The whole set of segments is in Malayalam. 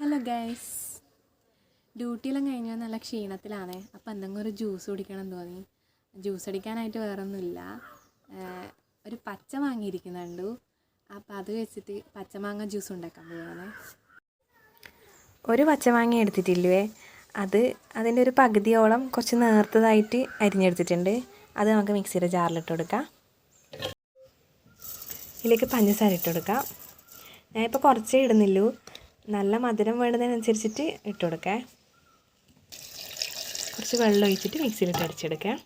ഹലോ ഗൈസ് ഡ്യൂട്ടിയെല്ലാം കഴിഞ്ഞാൽ നല്ല ക്ഷീണത്തിലാണ്. അപ്പോൾ എന്തെങ്കിലും ഒരു ജ്യൂസ് കുടിക്കണം എന്ന് തോന്നി. ജ്യൂസ് അടിക്കാനായിട്ട് വേറെ ഒന്നുമില്ല ഒരു പച്ച വാങ്ങിയിരിക്കുന്നുണ്ട് അപ്പോൾ അത് വെച്ചിട്ട് പച്ചമാങ്ങ ജ്യൂസ് ഉണ്ടാക്കാൻ പോവാണ്. ഒരു പച്ചമാങ്ങ എടുത്തിട്ടില്ലേ? അത് അതിന്റെ ഒരു പകുതിയോളം കുറച്ച് നേർത്തതായിട്ട് അരിഞ്ഞെടുത്തിട്ടുണ്ട്. അത് നമുക്ക് മിക്സിയുടെ ജാറിലിട്ട് കൊടുക്കാം. ഇതിലേക്ക് പഞ്ചസാര ഇട്ട് കൊടുക്കാം. ഞാനിപ്പോൾ കുറച്ചേ ഇടുന്നുള്ളൂ. നല്ല മധുരം വേണ്ടതിനനുസരിച്ചിട്ട് ഇട്ട് കൊടുക്കാം. കുറച്ച് വെള്ളം ഒഴിച്ചിട്ട് മിക്സിയിലിട്ട് അടിച്ചെടുക്കാം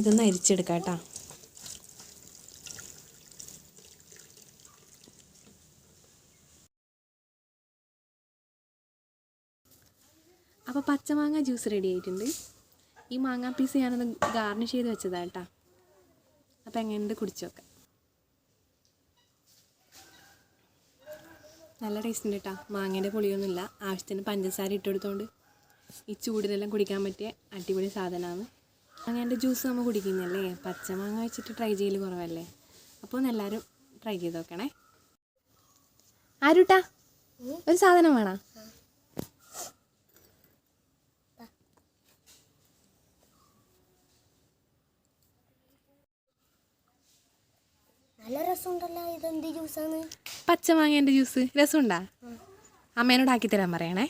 ഇതൊന്ന് അരിച്ചെടുക്കാം കേട്ടോ. അപ്പോൾ പച്ചമാങ്ങ ജ്യൂസ് റെഡി ആയിട്ടുണ്ട്. ഈ മാങ്ങാ പീസ് ഞാനൊന്ന് ഗാർണിഷ് ചെയ്ത് വെച്ചതാണ് കേട്ടോ. അപ്പോൾ എങ്ങനെയുണ്ട് കുടിച്ചു നോക്കാം. നല്ല ടേസ്റ്റ് ഉണ്ട് കേട്ടോ മാങ്ങേന്റെ പൊളിയൊന്നുമില്ല. ആവശ്യത്തിന് പഞ്ചസാര ഇട്ടെടുത്തോണ്ട് ഈ ചൂടിനെല്ലാം കുടിക്കാൻ പറ്റിയ അടിപൊളി സാധനമാണ് മാങ്ങേന്റെ ജ്യൂസ് നമ്മൾ കുടിക്കുന്നല്ലേ പച്ചമാങ്ങ വെച്ചിട്ട് ട്രൈ ചെയ്യൽ കുറവല്ലേ? അപ്പോൾ ഒന്ന് എല്ലാവരും ട്രൈ ചെയ്ത് നോക്കണേ. ആരുട്ടാ? ഒരു സാധനം വേണോ? നല്ല രസമുണ്ടല്ലോ. ഇതെന്ത് ജ്യൂസാണ് പച്ചമാങ്ങേന്റെ ജ്യൂസ് രസമുണ്ടാ അമ്മേനോട് ആക്കി തരാൻ പറയണേ.